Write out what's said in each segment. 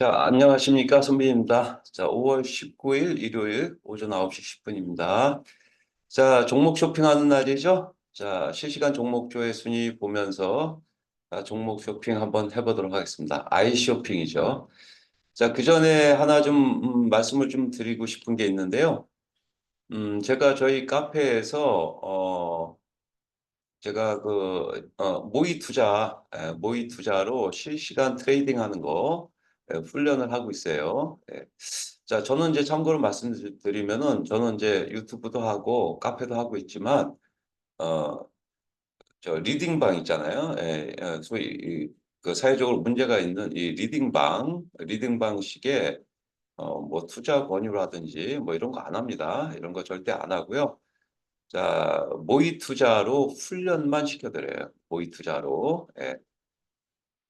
자, 안녕하십니까. 선배입니다. 자, 5월 19일 일요일 오전 9시 10분입니다. 자, 종목 쇼핑하는 날이죠. 자, 실시간 종목 조회 순위 보면서 자, 종목 쇼핑 한번 해보도록 하겠습니다. 아이 쇼핑이죠. 자, 그 전에 하나 좀 음, 말씀을 좀 드리고 싶은 게 있는데요. 음, 제가 저희 카페에서 어, 제가 그 어, 모의 투자, 에, 모의 투자로 실시간 트레이딩 하는 거 에, 훈련을 하고 있어요. 예. 자, 저는 이제 참고로 말씀드리면은 저는 이제 유튜브도 하고 카페도 하고 있지만 어, 저 리딩방 있잖아요. 예, 예, 소위 이, 그 사회적으로 문제가 있는 이 리딩방, 리딩방식의 어, 뭐 투자 권유라든지 뭐 이런 거 안 합니다. 이런 거 절대 안 하고요. 자, 모의 투자로 훈련만 시켜드려요. 모의 투자로. 예.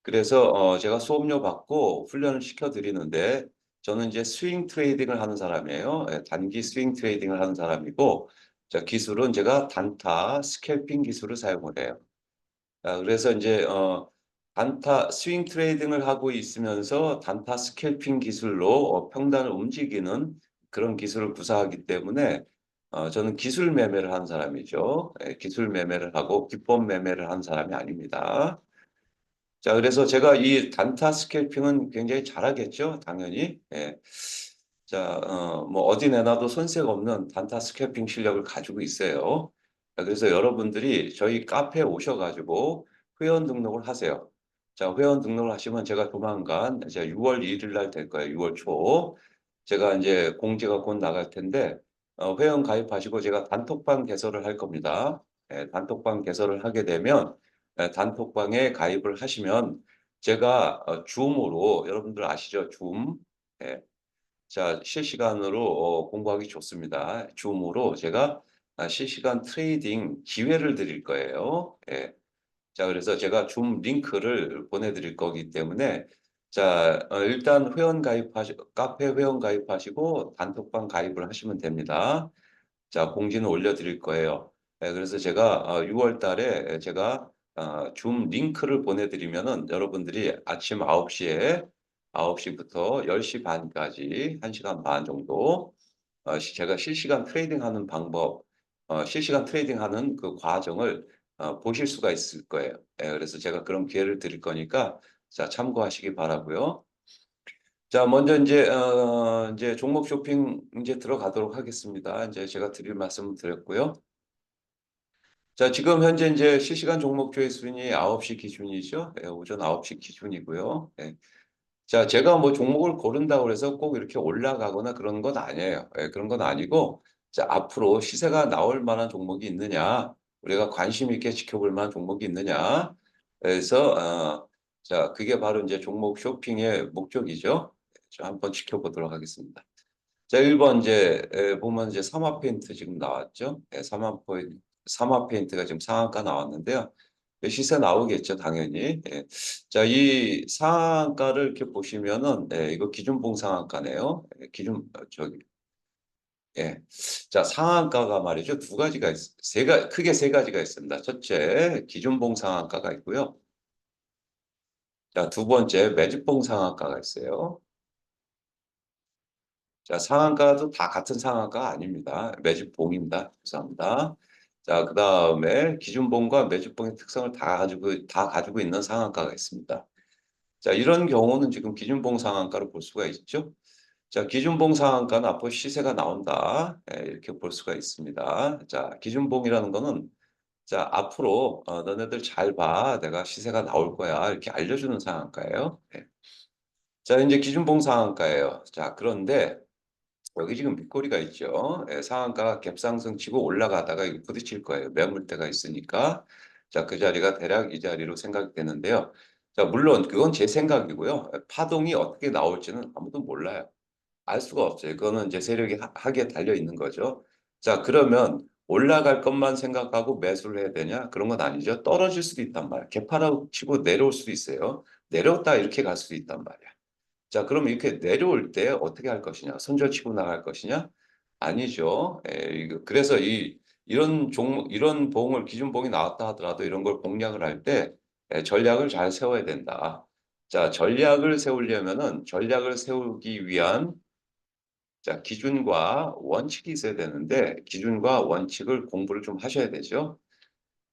그래서 어, 제가 수업료 받고 훈련을 시켜드리는데 저는 이제 스윙 트레이딩을 하는 사람이에요. 예, 단기 스윙 트레이딩을 하는 사람이고 자, 기술은 제가 단타 스캘핑 기술을 사용을 해요. 자, 그래서 이제 어, 단타 스윙 트레이딩을 하고 있으면서 단타 스캘핑 기술로 어, 평단을 움직이는 그런 기술을 구사하기 때문에 어, 저는 기술 매매를 하는 사람이죠. 예, 기술 매매를 하고 기법 매매를 하는 사람이 아닙니다. 자, 그래서 제가 이 단타 스캘핑은 굉장히 잘하겠죠, 당연히. 예. 자, 어, 뭐 어디 내놔도 손색 없는 단타 스캘핑 실력을 가지고 있어요. 자, 그래서 여러분들이 저희 카페에 오셔가지고 회원 등록을 하세요. 자, 회원 등록을 하시면 제가 조만간 이제 6월 1일 날 될 거예요. 6월 초. 제가 이제 공지가 곧 나갈 텐데 어, 회원 가입하시고 제가 단톡방 개설을 할 겁니다. 예, 단톡방 개설을 하게 되면 예, 단톡방에 가입을 하시면 제가 어, 줌으로 여러분들 아시죠? 줌. 예. 자, 실시간으로 어, 공부하기 좋습니다. 줌으로 제가 아, 실시간 트레이딩 기회를 드릴 거예요. 예. 자, 그래서 제가 줌 링크를 보내드릴 거기 때문에 자, 어, 일단 회원 가입하시, 카페 회원 가입하시고 단톡방 가입을 하시면 됩니다. 자, 공지는 올려드릴 거예요. 예, 그래서 제가 6월 달에 제가 어, 줌 링크를 보내드리면은 여러분들이 아침 9시에 9시부터 10시 반까지 1시간 반 정도 어, 시- 제가 실시간 트레이딩 하는 방법, 어, 실시간 트레이딩 하는 그 과정을 어, 보실 수가 있을 거예요. 예, 그래서 제가 그런 기회를 드릴 거니까 자, 참고하시기 바라고요. 자, 먼저 이제 어, 이제 종목 쇼핑 이제 들어가도록 하겠습니다. 이제 제가 드릴 말씀을 드렸고요. 자, 지금 현재 이제 실시간 종목 조회 순위 9시 기준이죠. 예, 오전 9시 기준이고요. 예. 자, 제가 뭐 종목을 고른다고 해서 꼭 이렇게 올라가거나 그런 건 아니에요. 예, 그런 건 아니고, 자, 앞으로 시세가 나올 만한 종목이 있느냐, 우리가 관심 있게 지켜볼 만한 종목이 있느냐, 그래서, 어, 자, 그게 바로 이제 종목 쇼핑의 목적이죠. 자, 한번 지켜보도록 하겠습니다. 자, 1번 이제, 에, 보면 이제 삼화 페인트 지금 나왔죠. 예, 삼화 포인트, 삼화 페인트가 지금 상한가 나왔는데요. 예, 시세 나오겠죠, 당연히. 예. 자, 이 상한가를 이렇게 보시면은, 예, 이거 기준봉 상한가네요. 예, 기준, 어, 저기, 예. 자, 상한가가 말이죠. 두 가지가 있, 세 가, 크게 세 가지가 있습니다. 첫째, 기준봉 상한가가 있고요. 자, 두 번째, 매집봉 상한가가 있어요. 자, 상한가도 다 같은 상한가 아닙니다. 매집봉입니다. 죄송합니다. 자, 그 다음에 기준봉과 매집봉의 특성을 다 가지고, 다 가지고 있는 상한가가 있습니다. 자, 이런 경우는 지금 기준봉 상한가로 볼 수가 있죠. 자, 기준봉 상한가는 앞으로 시세가 나온다. 예, 이렇게 볼 수가 있습니다. 자, 기준봉이라는 거는 자, 앞으로 어, 너네들 잘 봐. 내가 시세가 나올 거야. 이렇게 알려주는 상한가예요. 예. 자, 이제 기준봉 상한가예요. 자, 그런데 여기 지금 밑꼬리가 있죠. 예, 상한가가 갭상승 치고 올라가다가 이거 부딪힐 거예요. 매물대가 있으니까. 자, 그 자리가 대략 이 자리로 생각이 되는데요. 자, 물론 그건 제 생각이고요. 파동이 어떻게 나올지는 아무도 몰라요. 알 수가 없어요. 그거는 이제 세력이 하- 하기에 달려 있는 거죠. 자, 그러면 올라갈 것만 생각하고 매수를 해야 되냐? 그런 건 아니죠. 떨어질 수도 있단 말이야. 개파라고 치고 내려올 수도 있어요. 내려왔다 이렇게 갈 수도 있단 말이야. 자, 그럼 이렇게 내려올 때 어떻게 할 것이냐? 손절치고 나갈 것이냐? 아니죠. 에, 이거 그래서 이 이런 종목 이런 봉을 기준 봉이 나왔다 하더라도 이런 걸 공략을 할 때 전략을 잘 세워야 된다. 자, 전략을 세우려면은 전략을 세우기 위한 자, 기준과 원칙이 있어야 되는데 기준과 원칙을 공부를 좀 하셔야 되죠.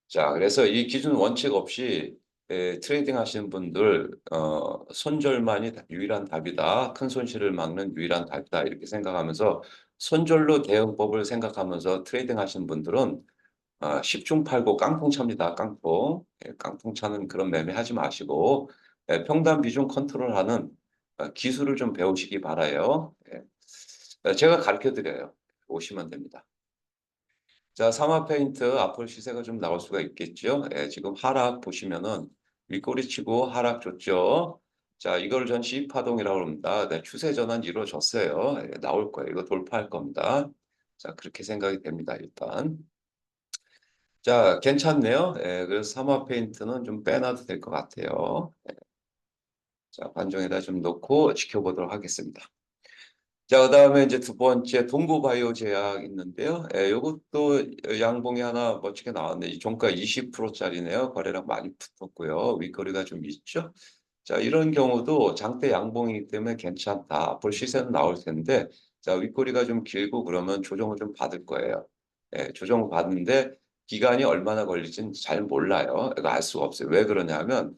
자, 그래서 이 기준 원칙 없이 에, 트레이딩 하시는 분들 어, 손절만이 다- 유일한 답이다. 큰 손실을 막는 유일한 답이다. 이렇게 생각하면서 손절로 대응법을 생각하면서 트레이딩 하시는 분들은 아, 10중 8구 깡통 찹니다. 깡통. 예, 깡통 차는 그런 매매 하지 마시고 예, 평단 비중 컨트롤하는 어, 기술을 좀 배우시기 바라요. 예. 어, 제가 가르쳐 드려요. 오시면 됩니다. 자, 삼화 페인트 앞으로 시세가 좀 나올 수가 있겠죠. 예, 지금 하락 보시면은 윗꼬리 치고 하락 줬죠. 자, 이걸 전 C파동이라고 합니다. 네, 추세 전환 이루어졌어요. 예, 나올 거예요. 이거 돌파할 겁니다. 자, 그렇게 생각이 됩니다. 일단. 자, 괜찮네요. 예, 그래서 삼화 페인트는 좀 빼놔도 될 것 같아요. 예. 자, 반정에다 좀 놓고 지켜보도록 하겠습니다. 자, 그 다음에 이제 두 번째 동구바이오 제약 있는데요. 예, 요것도 양봉이 하나 멋지게 나왔네. 이 종가 20%짜리네요. 거래량 많이 붙었고요. 윗거리가 좀 있죠. 자, 이런 경우도 장대 양봉이기 때문에 괜찮다. 앞으로 시세는 나올 텐데, 자, 윗거리가 좀 길고 그러면 조정을 좀 받을 거예요. 예, 조정을 받는데 기간이 얼마나 걸릴지는 잘 몰라요. 이거 알 수가 없어요. 왜 그러냐면,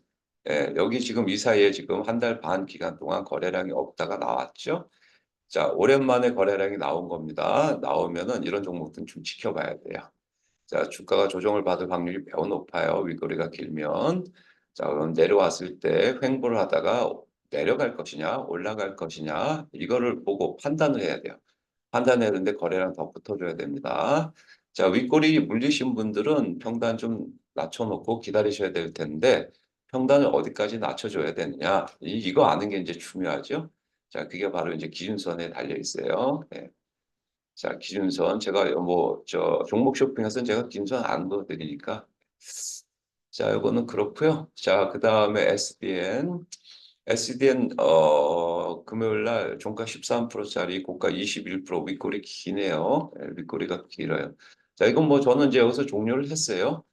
예, 여기 지금 이 사이에 지금 한 달 반 기간 동안 거래량이 없다가 나왔죠. 자, 오랜만에 거래량이 나온 겁니다. 나오면은 이런 종목들은 좀 지켜봐야 돼요. 자, 주가가 조정을 받을 확률이 매우 높아요. 윗거리가 길면. 자, 그럼 내려왔을 때 횡보를 하다가 내려갈 것이냐, 올라갈 것이냐, 이거를 보고 판단을 해야 돼요. 판단해야 되는데 거래량 더 붙어줘야 됩니다. 자, 윗꼬리 물리신 분들은 평단 좀 낮춰놓고 기다리셔야 될 텐데, 평단을 어디까지 낮춰줘야 되느냐, 이, 이거 아는 게 이제 중요하죠. 자, 그게 바로 이제 기준선에 달려 있어요. 예. 자, 기준선. 제가 뭐, 저, 종목 쇼핑에서는 제가 기준선 안 그어드리니까. 자, 이거는 그렇고요 자, 그 다음에 SDN. SDN, 어, 금요일 날 종가 13%짜리, 고가 21%, 윗꼬리 기네요. 예, 윗꼬리가 길어요. 자, 이건 뭐 저는 이제 여기서 종료를 했어요.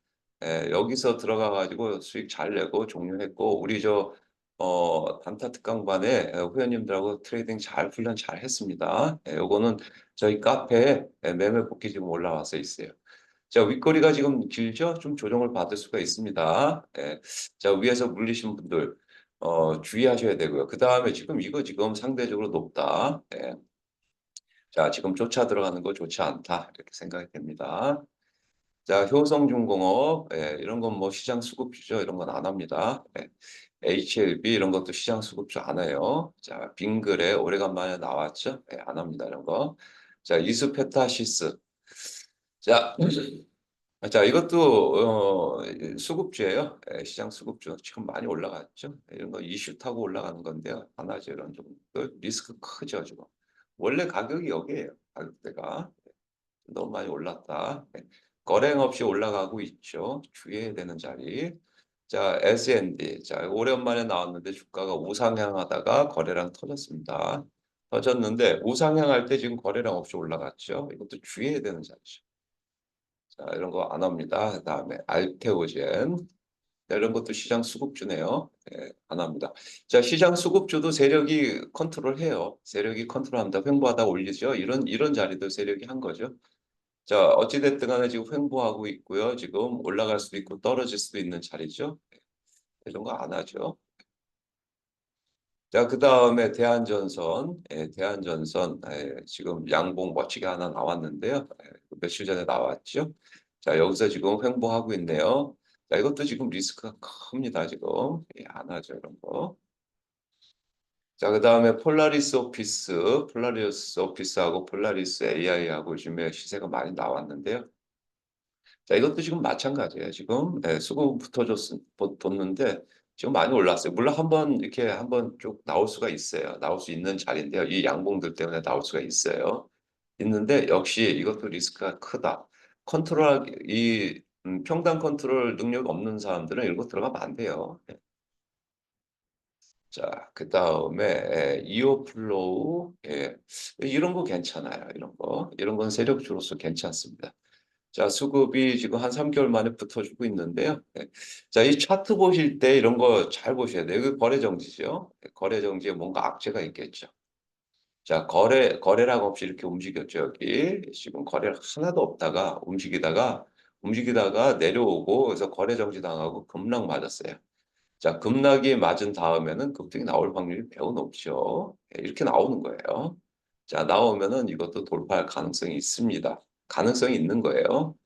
예, 여기서 들어가 가지고 수익 잘 내고 종료했고, 우리 저, 어, 단타 특강반에 회원님들하고 트레이딩 잘 훈련 잘 했습니다. 예, 요거는 저희 카페에 예, 매매 복귀 지금 올라와서 있어요. 자, 윗거리가 지금 길죠? 좀 조정을 받을 수가 있습니다. 예, 자, 위에서 물리신 분들, 어, 주의하셔야 되고요. 그 다음에 지금 이거 지금 상대적으로 높다. 예. 자, 지금 쫓아 들어가는 거 좋지 않다. 이렇게 생각이 됩니다. 자, 효성중공업, 예, 이런 건 뭐 시장 수급주죠. 이런 건 안 합니다. 예. HLB 이런 것도 시장 수급주 안 해요. 자, 빙그레 오래간만에 나왔죠. 예, 안 합니다. 이런 거. 자, 이수페타시스. 자, 자, 이것도 어, 수급주예요. 예, 시장 수급주. 지금 많이 올라갔죠. 이런 거 이슈 타고 올라가는 건데요. 안 하죠. 이런 종목들. 리스크 크죠, 지금. 원래 가격이 여기에요. 가격대가. 너무 많이 올랐다. 예. 거래량 없이 올라가고 있죠. 주의해야 되는 자리. 자, S&D. 자, 오랜만에 나왔는데 주가가 우상향하다가 거래량 터졌습니다. 터졌는데 우상향할 때 지금 거래량 없이 올라갔죠. 이것도 주의해야 되는 자리죠. 자, 이런 거 안 합니다. 그다음에 알테오젠. 자, 이런 것도 시장 수급주네요. 예, 안 합니다. 자, 시장 수급주도 세력이 컨트롤해요. 세력이 컨트롤합니다. 횡보하다 올리죠. 이런 이런 자리도 세력이 한 거죠. 자, 어찌됐든 간에 지금 횡보하고 있고요. 지금 올라갈 수도 있고 떨어질 수도 있는 자리죠. 예, 이런 거 안 하죠. 자, 그 다음에 대한전선, 예, 대한전선, 예, 지금 양봉 멋지게 하나 나왔는데요. 예, 며칠 전에 나왔죠. 자, 여기서 지금 횡보하고 있네요. 자, 이것도 지금 리스크가 큽니다, 지금. 예, 안 하죠, 이런 거. 자, 그 다음에 폴라리스 오피스, 폴라리스 오피스하고 폴라리스 AI하고 요즘에 시세가 많이 나왔는데요. 자, 이것도 지금 마찬가지예요. 지금 예, 수급 붙어줬, 뒀는데 지금 많이 올랐어요. 물론 한번 이렇게 한번 쭉 나올 수가 있어요. 나올 수 있는 자리인데요. 이 양봉들 때문에 나올 수가 있어요. 있는데 역시 이것도 리스크가 크다. 컨트롤 이 음, 평단 컨트롤 능력 없는 사람들은 이런 거 들어가면 안 돼요. 예. 자, 그 다음에 이오플로우 예, 이런 거 괜찮아요. 이런 거 이런 건 세력주로서 괜찮습니다. 자, 수급이 지금 한 3개월 만에 붙어주고 있는데요. 예. 자, 이 차트 보실 때 이런 거 잘 보셔야 돼요. 이거 거래 정지죠. 예, 거래 정지에 뭔가 악재가 있겠죠. 자, 거래, 거래량 없이 이렇게 움직였죠, 여기. 지금 거래량 하나도 없다가 움직이다가, 움직이다가 내려오고, 그래서 거래 정지 당하고 급락 맞았어요. 자, 급락이 맞은 다음에는 급등이 나올 확률이 매우 높죠. 예, 이렇게 나오는 거예요. 자, 나오면은 이것도 돌파할 가능성이 있습니다. 가능성이 있는 거예요.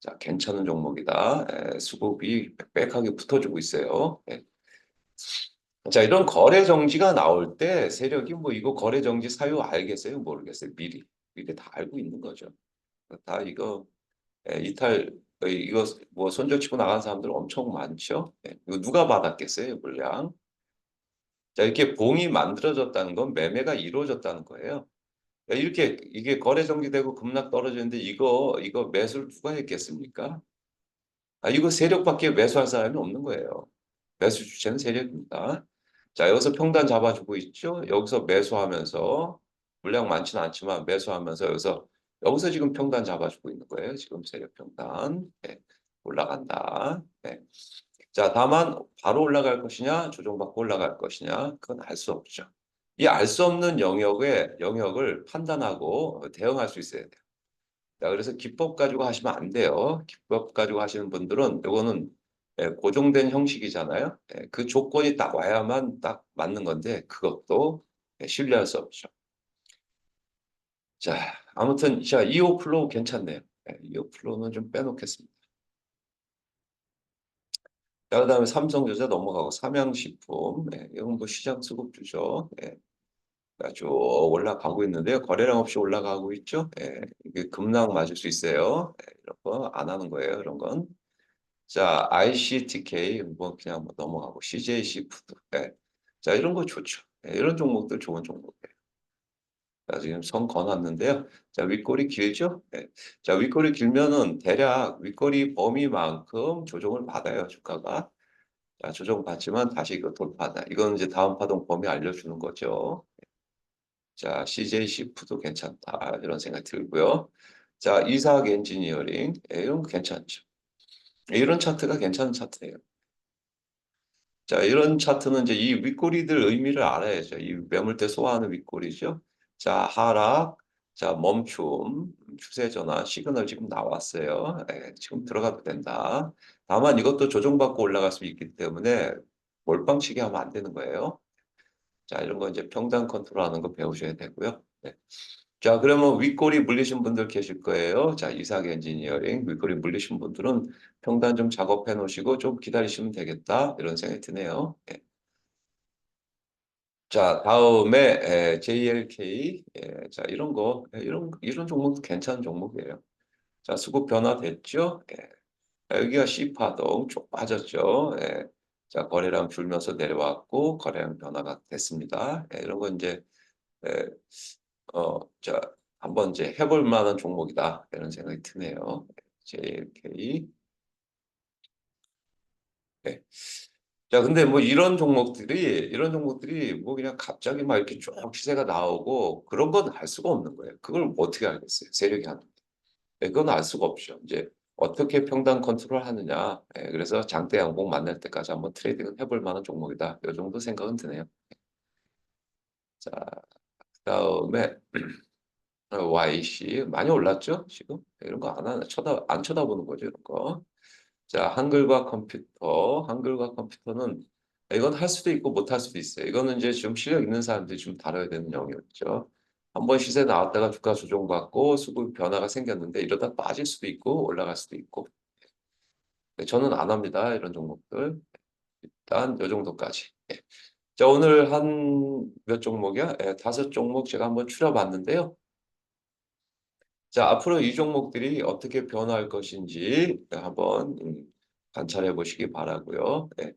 자, 괜찮은 종목이다. 예, 수급이 빽빽하게 붙어주고 있어요. 예. 자, 이런 거래 정지가 나올 때 세력이 뭐 이거 거래 정지 사유 알겠어요? 모르겠어요. 미리. 미리 다 알고 있는 거죠. 다 이거 예, 이탈 어, 이거 뭐 손절 치고 나간 사람들 엄청 많죠. 예, 이거 누가 받았겠어요, 물량? 자, 이렇게 봉이 만들어졌다는 건 매매가 이루어졌다는 거예요. 야, 이렇게 이게 거래 정지되고 급락 떨어지는데 이거 이거 매수를 누가 했겠습니까? 아, 이거 세력밖에 매수할 사람이 없는 거예요. 매수 주체는 세력입니다. 자, 여기서 평단 잡아주고 있죠. 여기서 매수하면서 물량 많지는 않지만 매수하면서 여기서 여기서 지금 평단 잡아주고 있는 거예요. 지금 세력 평단 네, 올라간다. 네. 자, 다만 바로 올라갈 것이냐, 조정받고 올라갈 것이냐, 그건 알 수 없죠. 이 알 수 없는 영역에 영역을 판단하고 대응할 수 있어야 돼요. 자, 그래서 기법 가지고 하시면 안 돼요. 기법 가지고 하시는 분들은 이거는 예, 고정된 형식이잖아요. 예, 그 조건이 딱 와야만 딱 맞는 건데 그것도 예, 신뢰할 수 없죠. 자, 아무튼 자, 2호 플로우 괜찮네요. 예, 2호 플로우는 좀 빼놓겠습니다. 자, 그 다음에 삼성전자 넘어가고 삼양식품, 예, 이건 뭐 시장 수급주죠. 예. 자, 쭉 올라가고 있는데요. 거래량 없이 올라가고 있죠. 예, 이게 급락 맞을 수 있어요. 예, 이런 거 안 하는 거예요. 이런 건. 자, ICTK 뭐 그냥 뭐 넘어가고 CJ 푸드. 예. 자, 이런 거 좋죠. 예, 이런 종목들 좋은 종목이에요. 자, 지금 선 거놨는데요. 자, 윗골이 길죠? 예. 자, 윗골이 길면은 대략 윗골이 범위만큼 조정을 받아요, 주가가. 자, 조정 받지만 다시 이거 돌파다. 이건 이제 다음 파동 범위 알려주는 거죠. 자, CJ 푸드 괜찮다. 이런 생각이 들고요. 자, 이삭 엔지니어링. 예, 이런 거 괜찮죠. 이런 차트가 괜찮은 차트예요. 자, 이런 차트는 이제 이 윗꼬리들 의미를 알아야죠. 이 매물대 소화하는 윗꼬리죠. 자, 하락, 자, 멈춤, 추세 전환, 시그널 지금 나왔어요. 예, 지금 들어가도 된다. 다만 이것도 조정받고 올라갈 수 있기 때문에 몰빵치기 하면 안 되는 거예요. 자, 이런 거 이제 평단 컨트롤 하는 거 배우셔야 되고요. 네. 자, 그러면 윗골이 물리신 분들 계실 거예요. 자, 이삭 엔지니어링 윗골이 물리신 분들은 평단 좀 작업해 놓으시고 좀 기다리시면 되겠다. 이런 생각이 드네요. 예. 자, 다음에 에, JLK. 예, 자, 이런 거, 예, 이런 이런 종목도 괜찮은 종목이에요. 자, 수급 변화 됐죠? 예. 자, 여기가 C파동 쭉 빠졌죠. 예. 자, 거래량 줄면서 내려왔고 거래량 변화가 됐습니다. 예, 이런 건 이제 예, 어, 자, 한번 이제 해볼 만한 종목이다. 이런 생각이 드네요. JLK. 네. 자, 근데 뭐 이런 종목들이, 이런 종목들이 뭐 그냥 갑자기 막 이렇게 쭉 시세가 나오고 그런 건 알 수가 없는 거예요. 그걸 어떻게 알겠어요? 세력이 하는데. 네, 그건 알 수가 없죠. 이제 어떻게 평단 컨트롤 하느냐. 예, 그래서 장대 양봉 만날 때까지 한번 트레이딩을 해볼 만한 종목이다. 이 정도 생각은 드네요. 자, 그 다음에 YC 많이 올랐죠? 지금 이런 거 안 하나 쳐다 안 쳐다보는 거죠, 이런 거. 자, 한글과 컴퓨터, 한글과 컴퓨터는 이건 할 수도 있고 못 할 수도 있어요. 이거는 이제 좀 실력 있는 사람들이 좀 다뤄야 되는 영역이죠. 한번 시세 나왔다가 주가 조정받고 수급 변화가 생겼는데 이러다 빠질 수도 있고 올라갈 수도 있고. 네, 저는 안 합니다. 이런 종목들. 일단 요 정도까지. 예. 자, 오늘 한 몇 종목이야? 예, 다섯 종목 제가 한번 추려봤는데요. 자, 앞으로 이 종목들이 어떻게 변화할 것인지 한번 음, 관찰해 보시기 바라고요. 예.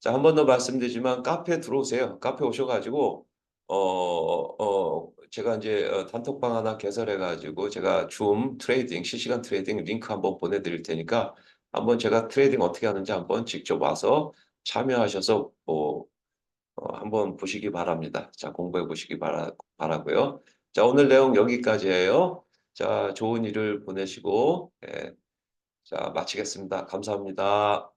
자, 한 번 더 말씀드리지만 카페 들어오세요. 카페 오셔가지고 어, 어, 제가 이제 어, 단톡방 하나 개설해 가지고 제가 줌 트레이딩 실시간 트레이딩 링크 한번 보내드릴 테니까 한번 제가 트레이딩 어떻게 하는지 한번 직접 와서 참여하셔서 뭐 어, 한번 보시기 바랍니다. 자, 공부해 보시기 바라, 바라고요. 자, 오늘 내용 여기까지예요. 자, 좋은 일을 보내시고 예, 자, 마치겠습니다. 감사합니다.